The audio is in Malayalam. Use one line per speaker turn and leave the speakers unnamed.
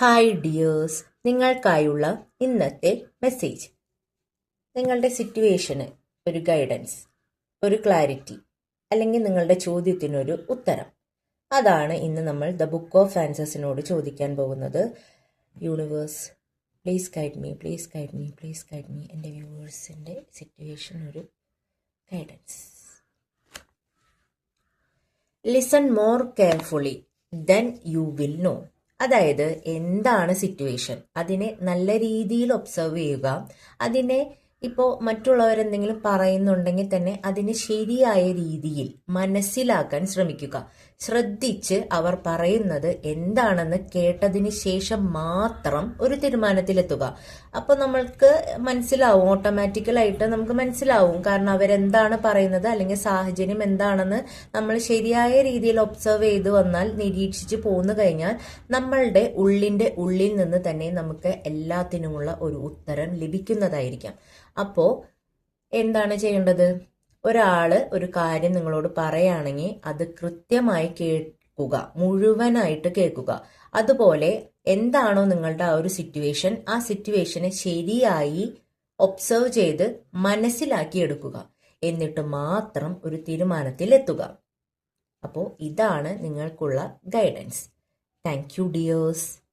ഹായ് ഡിയേഴ്സ് നിങ്ങൾക്കായുള്ള ഇന്നത്തെ മെസ്സേജ് നിങ്ങളുടെ സിറ്റുവേഷന് ഒരു ഗൈഡൻസ് ഒരു ക്ലാരിറ്റി അല്ലെങ്കിൽ നിങ്ങളുടെ ചോദ്യത്തിനൊരു ഉത്തരം. അതാണ് ഇന്ന് നമ്മൾ ദ ബുക്ക് ഓഫ് ആൻസേഴ്സിനോട് ചോദിക്കാൻ പോകുന്നത്. Universe please guide me please guide me please guide me എന്റെ വ്യൂവേഴ്സിന്റെ സിറ്റുവേഷൻ ഒരു guidance listen more carefully then you will know അതായത് എന്താണ് സിറ്റുവേഷൻ അതിനെ നല്ല രീതിയിൽ ഒബ്സർവ് ചെയ്യുക. അതിനെ ഇപ്പോൾ മറ്റുള്ളവരെന്തെങ്കിലും പറയുന്നുണ്ടെങ്കിൽ തന്നെ അതിനെ ശരിയായ രീതിയിൽ മനസ്സിലാക്കാൻ ശ്രമിക്കുക. ശ്രദ്ധിച്ച് അവർ പറയുന്നത് എന്താണെന്ന് കേട്ടതിന് ശേഷം മാത്രം ഒരു തീരുമാനത്തിലെത്തുക. അപ്പോൾ നമ്മൾക്ക് മനസ്സിലാവും ഓട്ടോമാറ്റിക്കലായിട്ട് നമുക്ക് മനസ്സിലാവും കാരണം അവരെന്താണ് പറയുന്നത് അല്ലെങ്കിൽ സാഹചര്യം എന്താണെന്ന് നമ്മൾ ശരിയായ രീതിയിൽ ഒബ്സർവ് ചെയ്ത് വന്നാൽ നിരീക്ഷിച്ച് പോന്നു കഴിഞ്ഞാൽ നമ്മളുടെ ഉള്ളിന്റെ ഉള്ളിൽ നിന്ന് തന്നെ നമുക്ക് എല്ലാത്തിനുമുള്ള ഒരു ഉത്തരം ലഭിക്കുന്നതായിരിക്കാം. അപ്പോൾ എന്താണ് ചെയ്യേണ്ടത്? ഒരാൾ ഒരു കാര്യം നിങ്ങളോട് പറയുകയാണെങ്കിൽ അത് കൃത്യമായി കേൾക്കുക മുഴുവനായിട്ട് കേൾക്കുക. അതുപോലെ എന്താണോ നിങ്ങളുടെ ആ ഒരു സിറ്റുവേഷൻ ആ സിറ്റുവേഷനെ ശരിയായി ഒബ്സർവ് ചെയ്ത് മനസ്സിലാക്കി എടുക്കുക. എന്നിട്ട് മാത്രം ഒരു തീരുമാനത്തിൽ എത്തുക. അപ്പോൾ ഇതാണ് നിങ്ങൾക്കുള്ള ഗൈഡൻസ് താങ്ക് യു ഡിയേഴ്സ്